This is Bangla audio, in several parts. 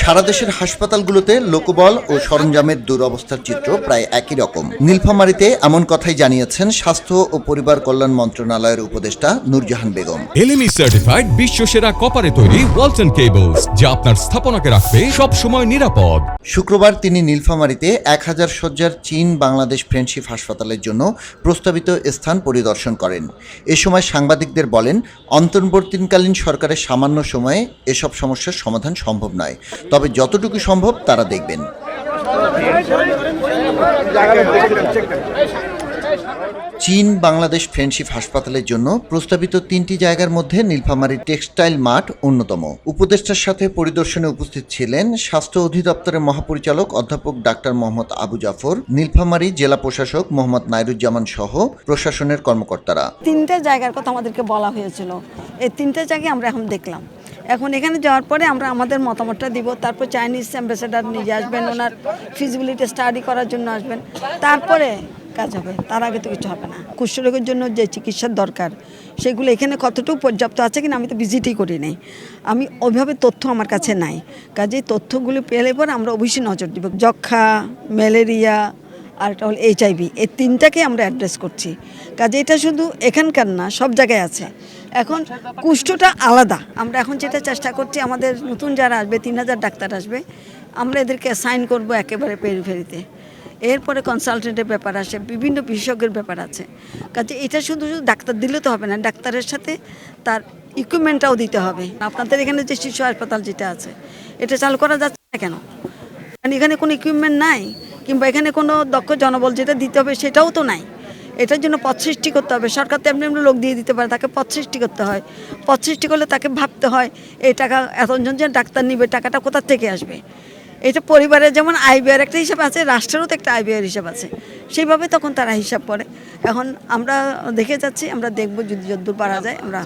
সারা দেশের হাসপাতালগুলোতে লোকবল ও সরঞ্জামের দুরবস্থার চিত্র প্রায় একই রকম। নীলফামারীতে এমন কথাই জানিয়েছেন স্বাস্থ্য ও পরিবার কল্যাণ মন্ত্রণালয়ের উপদেষ্টা নূরজাহান বেগম। এলএমই সার্টিফাইড বিশ্ব সেরা কপারে তৈরি ওয়ালটন কেবলস যা আপনার স্থাপনাকে রাখবে সব সময় নিরাপদ। শুক্রবার তিনি নীলফামারীতে এক হাজার শয্যার চীন বাংলাদেশ ফ্রেন্ডশিপ হাসপাতালের জন্য প্রস্তাবিত স্থান পরিদর্শন করেন। এ সময় সাংবাদিকদের বলেন অন্তর্বর্তীকালীন সরকারের সামান্য সময়ে এসব সমস্যার সমাধান সম্ভব নয়। তবে যতটুকু সম্ভব তারা দেখবেন। চীন, বাংলাদেশ ফ্রেন্ডশিপ হাসপাতালের জন্য প্রস্তাবিত তিনটি জায়গার মধ্যে নীলফামারী টেক্সটাইল মাঠ অন্যতম। উপদেষ্টার সাথে পরিদর্শনে উপস্থিত ছিলেন স্বাস্থ্য অধিদপ্তরের মহাপরিচালক অধ্যাপক ডাক্তার মোহাম্মদ আবু জাফর, নীলফামারী জেলা প্রশাসক মোহাম্মদ নাইরুজ্জামান সহ প্রশাসনের কর্মকর্তারা। তিনটে জায়গার কথা আমাদেরকে বলা হয়েছিল। এই তিনটে জায়গায় আমরা এখন দেখলাম। এখন এখানে যাওয়ার পরে আমরা আমাদের মতামতটা দিব। তারপর চাইনিজ অ্যাম্বাসেডার নিজে আসবেন, ওনার ফিজিবিলিটি স্টাডি করার জন্য আসবেন। তারপরে কাজ হবে, তার আগে তো কিছু হবে না। কুষ্ঠরোগের জন্য যে চিকিৎসার দরকার, সেগুলো এখানে কতটুকু পর্যাপ্ত আছে কিনা আমি তো ভিজিটই করি নাই। আমি ওইভাবে তথ্য আমার কাছে নাই। কাজেই তথ্যগুলো পেলে পরে আমরা অবশ্যই নজর দিব। যক্ষা ম্যালেরিয়া, আর একটা হল এইচআইভি এই তিনটাকে আমরা অ্যাড্রেস করছি। কাজে এটা শুধু এখানকার না, সব জায়গায় আছে। এখন কুষ্ঠটা আলাদা। আমরা এখন যেটা চেষ্টা করছি, আমাদের নতুন যারা আসবে, তিন হাজার ডাক্তার আসবে, আমরা এদেরকে সাইন করব একেবারে পেরিফেরিতে এরপরে কনসালটেন্টের ব্যাপার আসে, বিভিন্ন বিশেষজ্ঞের ব্যাপার আছে। কাজে এটা শুধু শুধু ডাক্তার দিলে তো হবে না, ডাক্তারের সাথে তার ইকুইপমেন্টটাও দিতে হবে। আপনাদের এখানে যে শিশু হাসপাতাল যেটা আছে, এটা চালু করা যাচ্ছে না কেন? কারণ এখানে কোনো ইকুইপমেন্ট নাই, কিংবা এখানে কোনো দক্ষ জনবল যেটা দিতে হবে সেটাও তো নাই। এটার জন্য পথ সৃষ্টি করতে হবে। সরকার তো এমনি এমনি লোক দিয়ে দিতে পারে তাকে পথ সৃষ্টি করতে হয়। পথ সৃষ্টি করলে তাকে ভাবতে হয় এই টাকা এতজন যে ডাক্তার নিবে টাকাটা কোথা থেকে আসবে? এটা পরিবারের যেমন আইবিআর একটা হিসাব আছে রাষ্ট্রেরও তো একটা আইবিআর হিসাব আছে। সেইভাবে তখন তারা হিসাব করে। এখন আমরা দেখে যাচ্ছি আমরা দেখব যদি যদ্দূর পারা যায় আমরা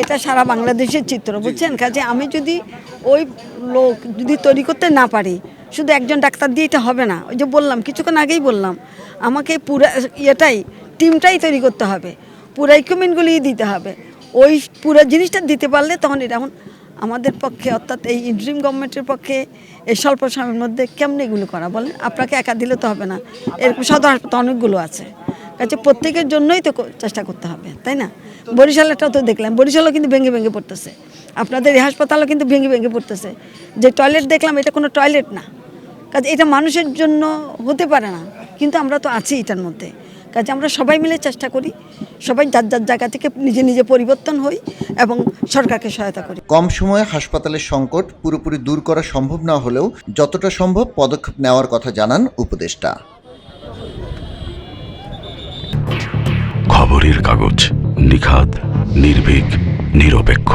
এটা সারা বাংলাদেশের চিত্র বুঝছেন? কাজে আমি যদি ওই লোক যদি তৈরি করতে না পারি শুধু একজন ডাক্তার দিয়ে এটা হবে না। ওই যে বললাম কিছুক্ষণ আগেই বললাম আমাকে পুরা ইয়েটাই টিমটাই তৈরি করতে হবে। পুরো ইকুইপমেন্টগুলি দিতে হবে। ওই পুরো জিনিসটা দিতে পারলে তখন এটা এখন আমাদের পক্ষে, অর্থাৎ এই ইন্টারিম গভর্নমেন্টের পক্ষে এই স্বল্প সময়ের মধ্যে কেমনি এগুলো করা? বলেন, আপনাকে একা দিলে তো হবে না। এরকম সদর হাসপাতাল অনেকগুলো আছে। কাছে প্রত্যেকের জন্যই তো চেষ্টা করতে হবে, তাই না? বরিশালেরটাও তো দেখলাম। বরিশালও কিন্তু ভেঙে ভেঙে পড়তেছে। আপনাদের এই হাসপাতালও কিন্তু ভেঙে ভেঙে পড়তেছে। যে টয়লেট দেখলাম, এটা কোনো টয়লেট না। কাজে এটা মানুষের জন্য হতে পারে না। কিন্তু আমরা তো আছি এটার মধ্যে। কাজে আমরা সবাই মিলে চেষ্টা করি সবাই যার যার জায়গা থেকে নিজে নিজে পরিবর্তন হই এবং সরকারকে সহায়তা করি। কম সময়ে হাসপাতালের সংকট পুরোপুরি দূর করা সম্ভব না হলেও যতটা সম্ভব পদক্ষেপ নেওয়ার কথা জানান উপদেষ্টা। খবরের কাগজ নিখাত নির্ভীক নিরপেক্ষ।